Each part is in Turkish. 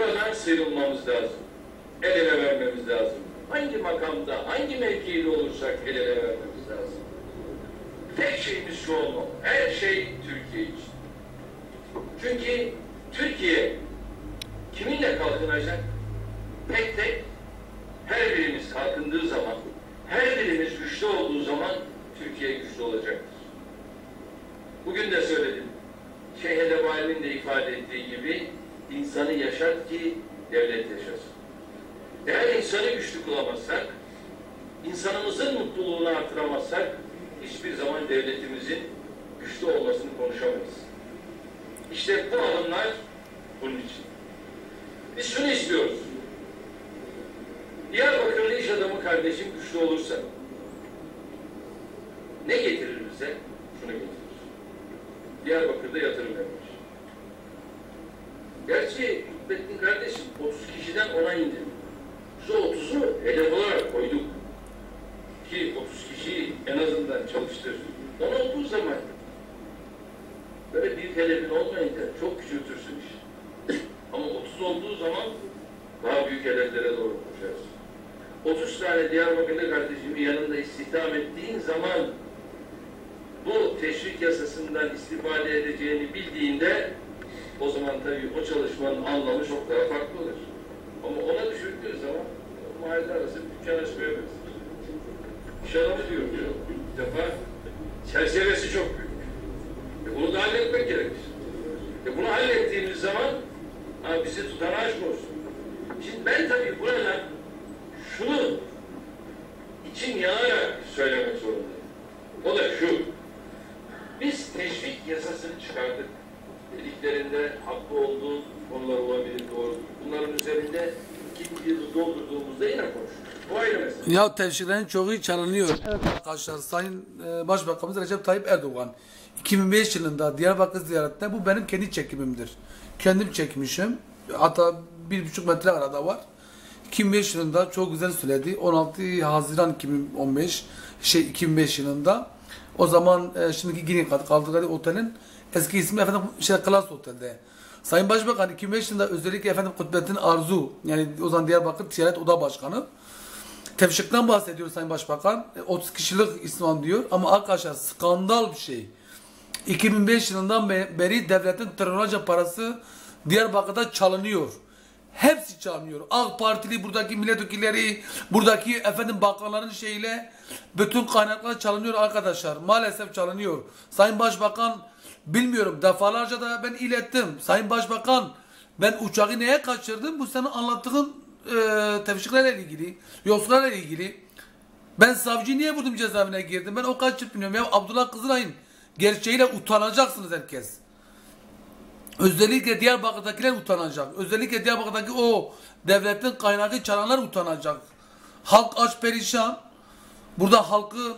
buradan sıyrılmamız lazım. El ele vermemiz lazım. Hangi makamda, hangi mevkide olursak el ele vermemiz lazım. Tek şeyimiz şu olmalı. Her şey Türkiye için. Çünkü Türkiye kiminle kalkınacak? Tek tek her birimiz kalkındığı zaman, her birimiz güçlü olduğu zaman Türkiye güçlü olacaktır. Bugün de söyledim. Şeyh Edebali'nin de ifade ettiği gibi yaşat ki devlet yaşasın. Eğer insanı güçlü kılamazsak, insanımızın mutluluğunu artıramazsak hiçbir zaman devletimizin güçlü olmasını konuşamayız. İşte bu adımlar bunun için. Biz şunu istiyoruz. Diyarbakırlı iş adamı kardeşim güçlü olursa ne getirir bize? Şunu getirir. Diyarbakır'da yatırım yapmış. Hükmettin kardeşim 30 kişiden ona indi. Şu 30'u hedef olarak koyduk. Ki 30 kişiyi en azından çalıştır. 10 olduğu zaman böyle büyük hedefin olmayınca çok küçültürsün iş. Ama 30 olduğu zaman daha büyük hedeflere doğru koşarsın. 30 tane Diyarbakırlı kardeşimi yanında istihdam ettiğin zaman bu teşvik yasasından istifade edeceğini bildiğinde o zaman tabii o çalışmanın anlamı çok daha farklı olur. Ama ona düşürdüğü zaman mahalle arası dükkan açmaya benzer. İş adamı diyor diyor. Bir defa çerçevesi çok büyük. E bunu da halletmek gerekir. E bunu hallettiğimiz zaman ha, bizi tutan aşk olsun. Şimdi ben tabii burada şunu içim yanarak söylemek zorundayım. O da şu. Biz teşvik yasasını çıkardık. Dediklerinde haklı olduğu konular olabilir doğru. Bunların üzerinde iki yılı doldurduğumuzda yine konuşuruz. Ya tevşiklerin çoğu çalınıyor. Evet arkadaşlar Sayın e, Başbakanımız Recep Tayyip Erdoğan 2005 yılında Diyarbakır ziyaretinde bu benim kendi çekimimdir. Kendim çekmişim. Hatta bir buçuk metre arada var. 2005 yılında çok güzel söyledi. 16 Haziran 2015 şey 2005 yılında o zaman e, şimdiki Gini kaldıkları otelin eski ismi efendim şey Klas Otel'de. Sayın Başbakan 2005 yılında özellikle efendim Kutbettin Arzu yani o zaman Diyarbakır Ticaret Oda Başkanı Tevşikten bahsediyor Sayın Başbakan. E, 30 kişilik İslam diyor ama arkadaşlar skandal bir şey. 2005 yılından be- beri devletin trilyonerce parası Diyarbakır'da çalınıyor. Hepsi çalınıyor. AK Partili buradaki milletvekilleri, buradaki efendim bakanların şeyle bütün kaynaklar çalınıyor arkadaşlar. Maalesef çalınıyor. Sayın Başbakan bilmiyorum defalarca da ben ilettim. Sayın Başbakan ben uçağı neye kaçırdım? Bu senin anlattığın e, tevşiklerle ilgili, yolsuzlarla ilgili. Ben savcı niye vurdum cezaevine girdim? Ben o kadar çırpınıyorum. Ya Abdullah Kızılay'ın gerçeğiyle utanacaksınız herkes. Özellikle Diyarbakır'dakiler utanacak. Özellikle Diyarbakır'daki o devletin kaynağı çalanlar utanacak. Halk aç perişan. Burada halkı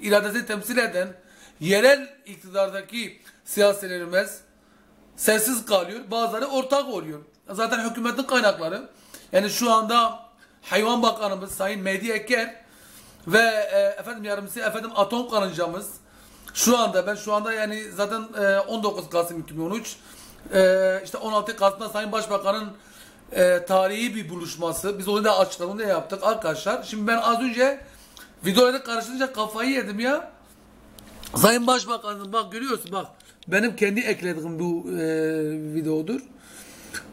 iradesini temsil eden yerel iktidardaki siyasilerimiz sessiz kalıyor. Bazıları ortak oluyor. Zaten hükümetin kaynakları. Yani şu anda Hayvan Bakanımız Sayın Mehdi Eker ve e, efendim yardımcısı efendim Atom Karıncamız şu anda ben şu anda yani zaten e, 19 Kasım 2013 e, işte 16 Kasım'da Sayın Başbakan'ın e, tarihi bir buluşması. Biz onu da açıkladık, onu da yaptık arkadaşlar. Şimdi ben az önce videoları karıştırınca kafayı yedim ya. Sayın Başbakanım bak görüyorsun bak. Benim kendi eklediğim bu e, videodur.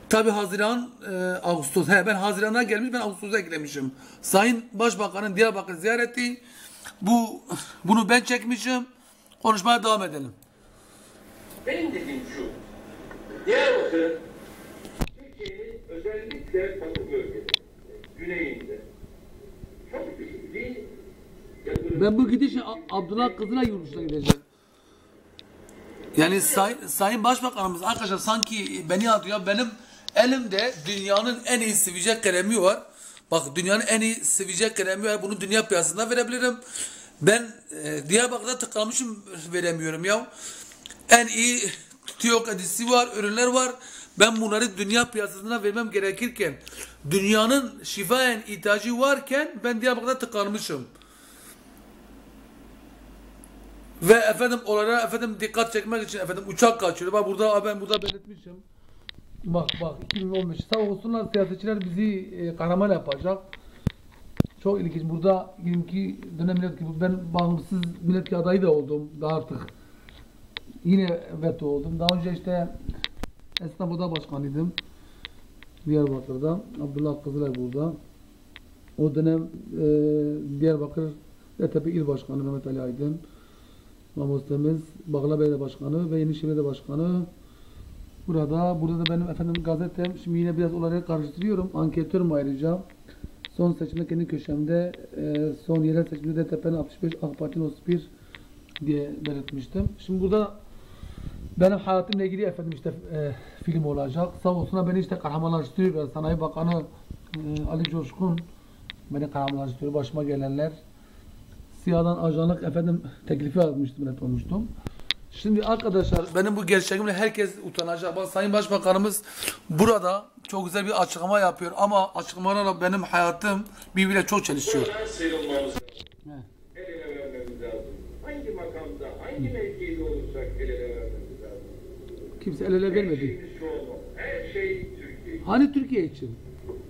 Tabi Haziran, e, Ağustos. He ben Haziran'a gelmiş ben Ağustos'a eklemişim. Sayın Başbakanın Diyarbakır ziyareti. Bu bunu ben çekmişim. Konuşmaya devam edelim. Benim dediğim şu. Diyarbakır Türkiye'nin özellikle batı bölgede, güneyinde çok büyük bir yatırım. Ben bu gidişe Abdullah Kızılay yurtuna gideceğim. Yani say, Sayın Başbakanımız arkadaşlar sanki beni atıyor. Benim elimde dünyanın en iyi sivilce kalemi var. Bak dünyanın en iyi sivilce kalemi var. Bunu dünya piyasasında verebilirim. Ben e, Diyarbakır'da tıkanmışım veremiyorum ya. En iyi TÜYOK edisi var, ürünler var. Ben bunları dünya piyasasına vermem gerekirken dünyanın şifaen ihtiyacı varken ben Diyarbakır'da tıkanmışım. Ve efendim onlara efendim dikkat çekmek için efendim uçak kaçırıyor. Bak burada ben burada belirtmişim. Bak bak 2015 sağ olsunlar siyasetçiler bizi e, kahraman yapacak. Çok ilginç. Burada 22 dönem milletvekili ben bağımsız milletvekili adayı da oldum. Daha artık yine veto oldum. Daha önce işte esnaf oda başkanıydım. Diyarbakır'da. Abdullah Kızılay burada. O dönem e, Diyarbakır DTP İl Başkanı Mehmet Ali Aydın. Mahmut Temiz, Bağla Belediye Başkanı ve Yenişehir Belediye Başkanı. Burada, burada da benim efendim gazetem. Şimdi yine biraz olayları karıştırıyorum. Anketörüm ayrıca. Son seçimde kendi köşemde, e, son yerel seçimde DTP'nin 65, AK Parti'nin 31 diye belirtmiştim. Şimdi burada benim hayatımla ilgili efendim işte e, film olacak. Sağ olsunlar beni işte kahramanlaştırıyor. Sanayi Bakanı e, Ali Coşkun beni kahramanlaştırıyor. Başıma gelenler. Siyah'dan ajanlık efendim teklifi almıştım, ret olmuştum. Şimdi arkadaşlar benim bu gerçeğimle herkes utanacak. Bak Sayın Başbakanımız burada çok güzel bir açıklama yapıyor ama açıklamalarla benim hayatım birbiriyle çok çelişiyor. Hangi makamda, hangi mevkide olursak el ele vermemiz lazım. Kimse el ele vermedi. Olmalı. Her şey Türkiye. Hani Türkiye için?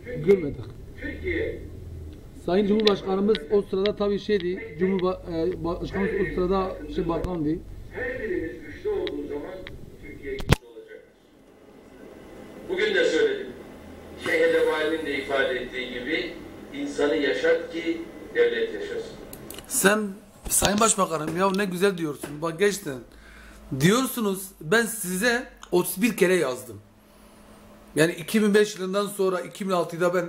Çünkü Görmedik. Türkiye Sayın Cumhurbaşkanımız o sırada tabii şeydi, Cumhurbaşkanımız o sırada şey bakandı. her birimiz güçlü olduğu zaman Türkiye güçlü olacak. Bugün de söyledim. Şeyh Edebali'nin de ifade ettiği gibi insanı yaşat ki devlet yaşasın. Sen Sayın Başbakanım ya ne güzel diyorsun. Bak geçtin. Diyorsunuz ben size 31 kere yazdım. Yani 2005 yılından sonra 2006'da ben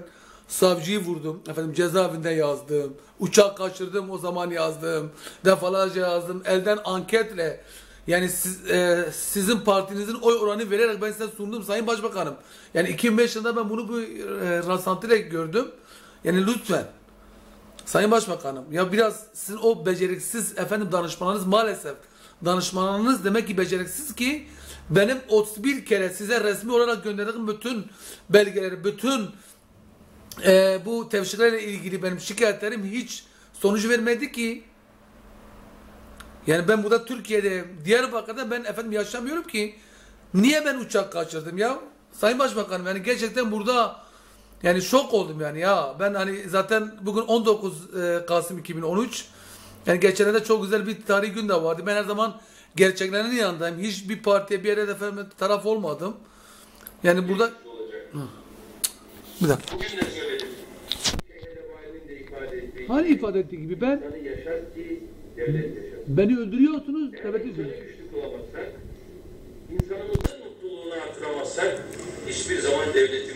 savcıyı vurdum. Efendim cezaevinde yazdım. Uçak kaçırdım o zaman yazdım. Defalarca yazdım. Elden anketle yani siz, e, sizin partinizin oy oranı vererek ben size sundum Sayın Başbakanım. Yani 2005 yılında ben bunu bu e, rasantıyla gördüm. Yani lütfen Sayın Başbakanım ya biraz sizin o beceriksiz efendim danışmanınız maalesef danışmanınız demek ki beceriksiz ki benim 31 kere size resmi olarak gönderdiğim bütün belgeleri, bütün e, bu tevşiklerle ilgili benim şikayetlerim hiç sonucu vermedi ki. Yani ben burada Türkiye'de, Diyarbakır'da ben efendim yaşamıyorum ki. Niye ben uçak kaçırdım ya? Sayın Başbakanım yani gerçekten burada yani şok oldum yani ya. Ben hani zaten bugün 19 e, Kasım 2013. Yani geçenlerde çok güzel bir tarihi gün de vardı. Ben her zaman gerçeklerin yanındayım. Hiçbir partiye bir yere de efendim taraf olmadım. Yani burada olacak. İfade ettiği Hani ifade ettiği gibi ben beni öldürüyorsunuz. Güçlü kılamazsak, insanımızın mutluluğunu artıramazsak hiçbir zaman devletimiz